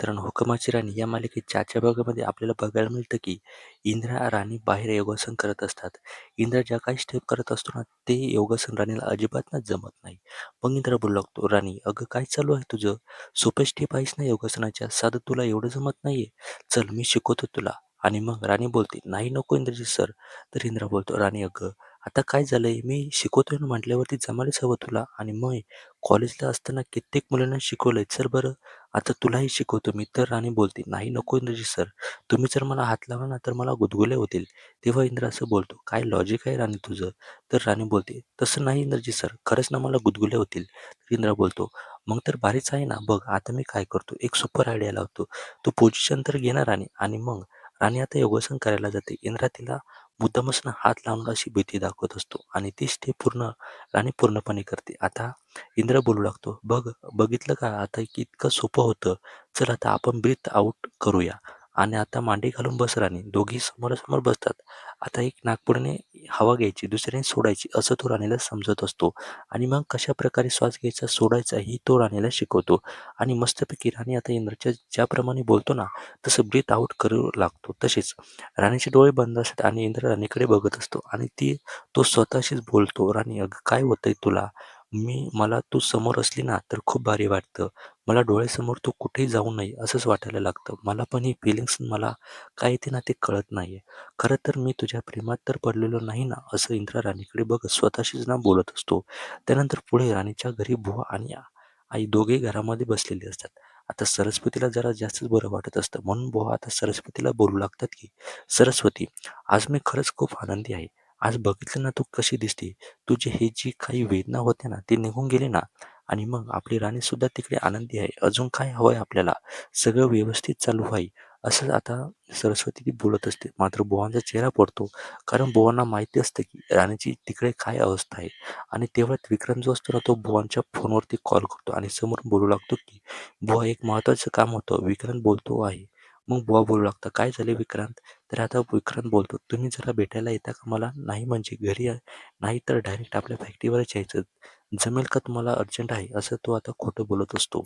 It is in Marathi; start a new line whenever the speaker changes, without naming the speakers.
मित्रांनो, हुकुमाची राणी या मालिकेच्या आजच्या भागामध्ये आपल्याला बघायला मिळतं की इंदिरा राणी बाहेर योगासन करत असतात. इंद्रा ज्या काही स्टेप करत असतो ना, ते योगासन राणीला अजिबात ना जमत नाही. मग इंद्रा बोलू लागतो, "राणी, अगं काय चालू आहे तुझं? सोपे स्टेप आहेस ना योगासनाच्या, साधं तुला एवढं जमत नाहीये. चल मी शिकवतो तुला." आणि मग राणी बोलते, "नाही नको इंद्रजीत सर." तर इंद्रा बोलतो, "राणी अगं, आता काय झालंय? मी शिकवतोय म्हटल्यावरती जमायलाच हवं तुला. आणि मग कॉलेजला असताना कित्येक मुलांना शिकवलंय. चल बरं, आता तुलाही शिकवतो मी." तर राणी बोलते, "नाही नको इंद्रजी सर. तुम्ही जर मला हात लावला ना तर मला गुदगुले होतील." तेव्हा इंद्र असं बोलतो, "काय लॉजिक आहे राणी तुझं?" तर राणी बोलते, "तसं नाही इंद्रजी सर, खरंच ना मला गुदगुले होतील." तर इंद्रा बोलतो, "मग तर भारीच आहे ना. बघ आता मी काय करतो, एक सुपर आयडिया लावतो. तू पोझिशन तर घेणार राणी." आणि मग राणी आता योगासन करायला जाते. इंद्रा तिला मुद्दामच ना हात लावून अशी भीती दाखवत असतो आणि ती स्टेप पूर्ण राणी पूर्णपणे करते. आता इंद्र बोलू लागतो, "बघ बघितलं का आता इतकं सोपं होतं. चल आता आपण ब्रीथ आउट करूया." आणि आता मांडी घालून बस राणी. दोघी समोरासमोर बसतात. आता एक नाकपुडीने हवा घ्यायची, दुसऱ्याने सोडायची असं तो राणीला समजत असतो. आणि मग कशा प्रकारे श्वास घ्यायचा, सोडायचा ही तो राणीला शिकवतो. आणि मस्तपैकी राणी आता इंद्रच्या ज्याप्रमाणे बोलतो ना, तसं ब्रीथ आउट करू लागतो. तसेच राणीचे डोळे बंद असतात आणि इंद्र राणीकडे बघत असतो आणि ती तो स्वतःशीच बोलतो, "राणी अगं काय होतंय तुला? मी मला तू समोर असली ना तर खूप भारी वाटतं. मला डोळ्यासमोर तू कुठेही जाऊ नये असंच वाटायला लागतं. मला पण ही फिलिंग्स मला काय येते ना ते कळत नाहीये. खरं तर मी तुझ्या प्रेमात तर पडलेलो नाही ना." असं इंद्रा राणीकडे बघत स्वतःशीच ना बोलत असतो. त्यानंतर पुढे राणीच्या घरी बुवा आणि आई दोघेही घरामध्ये बसलेले असतात. आता सरस्वतीला जरा जास्तच बरं वाटत असतं. म्हणून बुवा आता सरस्वतीला बोलू लागतात की, "सरस्वती, आज मी खरंच खूप आनंदी आहे. आज बघितलं ना तू कशी दिसते. तुझी ही जी काही वेदना होत्या ना ती निघून गेली ना आणि मग आपली राणी सुद्धा तिकडे आनंदी आहे. अजून काय हवंय आपल्याला? सगळं व्यवस्थित चालू आहे." असं आता सरस्वती ती बोलत असते. मात्र बुवांचा चेहरा पडतो. कारण बुवांना माहिती असतं की राणीची तिकडे काय अवस्था आहे. आणि तेवढ्यात विक्रांत जो असतो ना तो बुवांच्या फोनवरती कॉल करतो आणि समोरून बोलू लागतो की, "बुवा एक महत्त्वाचं काम होतं." विक्रांत बोलतो आहे. मग बुवा बोलू लागतात, "काय झाले विक्रांत?" तर आता विक्रांत बोलतो, "तुम्ही जरा भेटायला येता का मला?" "नाही म्हणजे घरी नाही तर डायरेक्ट आपल्या फॅक्टरीवरच यायचं. जमेल का तुम्हाला अर्जंट आहे." असं तो आता खोटं बोलत असतो.